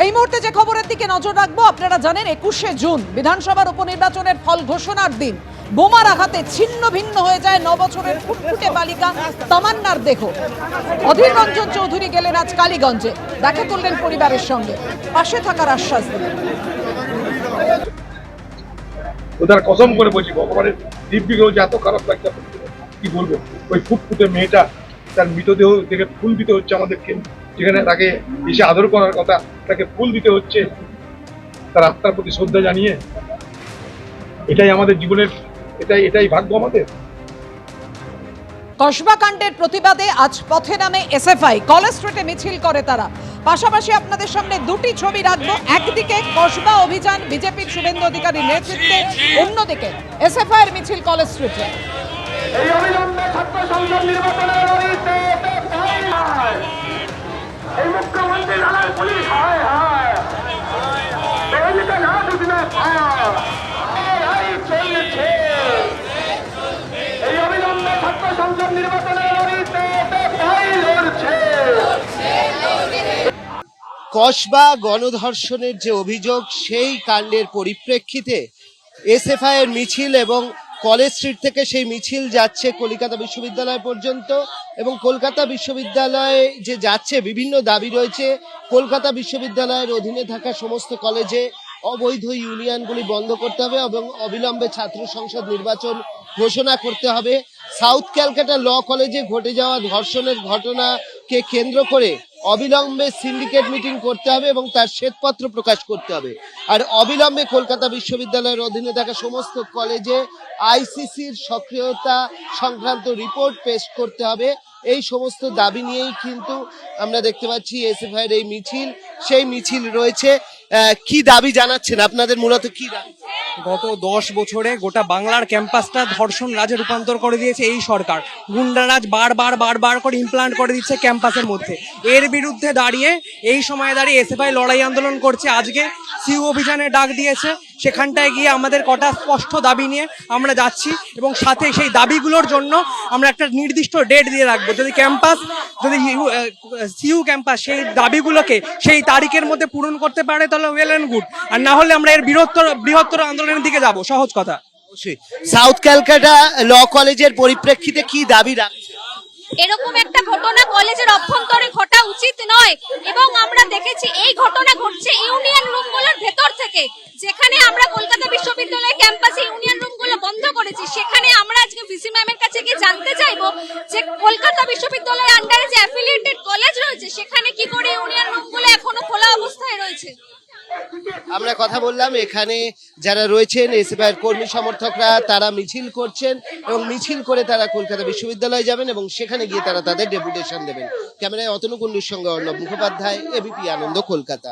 এই মুহূর্তে যে খবরের দিকে নজর রাখব, আপনারা জানেন একুশে জুন, বিধানসভার উপনির্বাচনের ফল ঘোষণার দিন। বোমার আঘাতে ছিন্ন ভিন্ন হয়ে যায় ন বছরের ফুটফুটে বালিকা তামান্নার দেহ। অধীর রঞ্জন চৌধুরী গেলেন আজ কালীগঞ্জে। দেখা তুললেন পরিবারের সঙ্গে। পাশে থাকার আশ্বাস দিলেন। ওদের কসম করে বলছি, ভগবানের দিব্যি যে এত খারাপ লাগছে কি বলব? ওই ফুটফুটে মেয়েটা, তার মৃতদেহ থেকে ফুল দিতে হচ্ছে আমাদেরকে। যেখানে তাকে এসে আদর করার কথা তাকে ফুল দিতে হচ্ছে তার আত্মার প্রতি শ্রদ্ধা জানিয়ে। এটাই আমাদের জীবনের এটাই এটাই ভাগ্য আমাদের। কসবাকাণ্ডের প্রতিবাদে আজ পথে নামে এসএফআই কলেজ স্ট্রিটে মিছিল করে তারা। পাশাপাশি আপনাদের সামনে দুটি ছবি রাখব। একদিকে কসবা অভিযান বিজেপির শুভেন্দু অধিকারীর নেতৃত্বে অন্যদিকে এসএফআই এর মিছিল কলেজ স্ট্রিটে এই অবিলম্বে ছাত্র সংসদ নির্বাচনের লড়িতে এই মুখ্যমন্ত্রী লালার পুলিশ হায় হায় দলিত না দুদিনে লড়াই চলছে কসবা গণধর্ষণের যে অভিযোগ, সেই কাণ্ডের পরিপ্রেক্ষিতে এসএফআই এর মিছিল এবং কলেজ স্ট্রিট থেকে সেই মিছিল যাচ্ছে কলকাতা বিশ্ববিদ্যালয় পর্যন্ত এবং কলকাতা বিশ্ববিদ্যালয়ে যে যাচ্ছে, বিভিন্ন দাবি রয়েছে। কলকাতা বিশ্ববিদ্যালয়ের অধীনে থাকা সমস্ত কলেজে অবৈধ ইউনিয়নগুলি বন্ধ করতে হবে এবং অবিলম্বে ছাত্র সংসদ নির্বাচন ঘোষণা করতে হবে। সাউথ ক্যালকাটা ল কলেজে ঘটে যাওয়া ধর্ষণের ঘটনাকে কেন্দ্র করে অবিলম্বে সিন্ডিকেট মিটিং করতে হবে এবং তার শ্বেতপত্র প্রকাশ করতে হবে। আর অবিলম্বে কলকাতা বিশ্ববিদ্যালয়ের অধীনে থাকা সমস্ত কলেজে আইসিসির সক্রিয়তা সংক্রান্ত রিপোর্ট পেশ করতে হবে। এই সমস্ত দাবি নিয়েই কিন্তু আমরা দেখতে পাচ্ছি এসএফআই এর এই মিছিল। সেই মিছিল রয়েছে। কি দাবি জানাচ্ছেন? আপনাদের মূলত কি দাবি? গত দশ বছরে গোটা বাংলার ক্যাম্পাসটা ধর্ষণ রাজে রূপান্তর করে দিয়েছে এই সরকার। গুন্ডারাজ বারবার বারবার করে ইমপ্লান্ট করে দিচ্ছে ক্যাম্পাসের মধ্যে। এর বিরুদ্ধে দাঁড়িয়ে, এই সময় দাঁড়িয়ে এসএফআই লড়াই আন্দোলন করছে। আজকে সিউ অভিযানে ডাক দিয়েছে। সেখানটায় গিয়ে আমাদের কটা স্পষ্ট দাবি নিয়ে আমরা যাচ্ছি এবং সাথে সেই দাবিগুলোর জন্য আমরা একটা নির্দিষ্ট ডেট দিয়ে রাখব। যদি ক্যাম্পাস, যদি সিইউ ক্যাম্পাস সেই দাবিগুলোকে সেই তারিখের মধ্যে পূরণ করতে পারে, তাহলে ওয়েল অ্যান্ড গুড আর না হলে আমরা এর বৃহত্তর বৃহত্তর আন্দোলনের দিকে যাব সহজ কথা। অবশ্যই। সাউথ ক্যালকাটা ল কলেজের পরিপ্রেক্ষিতে কি দাবি এরকম একটা ঘটনা কলেজের অভ্যন্তরে ঘটা উচিত নয় এবং আমরা দেখেছি এই ঘটনা ঘটছে ইউনিয়ন রুমগুলোর ভেতর থেকে যেখানে আমরা কলকাতা বিশ্ববিদ্যালয় ক্যাম্পাসে ইউনিয়ন রুমগুলো বন্ধ করেছি। সেখানে আমরা আজকে ভিসি ম্যামের কাছে গিয়ে জানতে চাইব যে কলকাতা বিশ্ববিদ্যালয়ের আন্ডারে যে অ্যাফিলিয়েটেড কলেজ রয়েছে সেখানে কি করে ইউনিয়ন রুমগুলো এখনও খোলা অবস্থায় রয়েছে আমরা কথা বললাম, এখানে যারা রয়েছেন এসএফআই কর্মী সমর্থকরা, তারা মিছিল করছেন এবং মিছিল করে তারা কলকাতা বিশ্ববিদ্যালয়ে যাবেন এবং সেখানে গিয়ে তারা তাদের ডেপুটেশন দেবেন। ক্যামেরায় অতনু কুণ্ডুর সঙ্গে অর্ণব মুখোপাধ্যায় এবিপি আনন্দ, কলকাতা।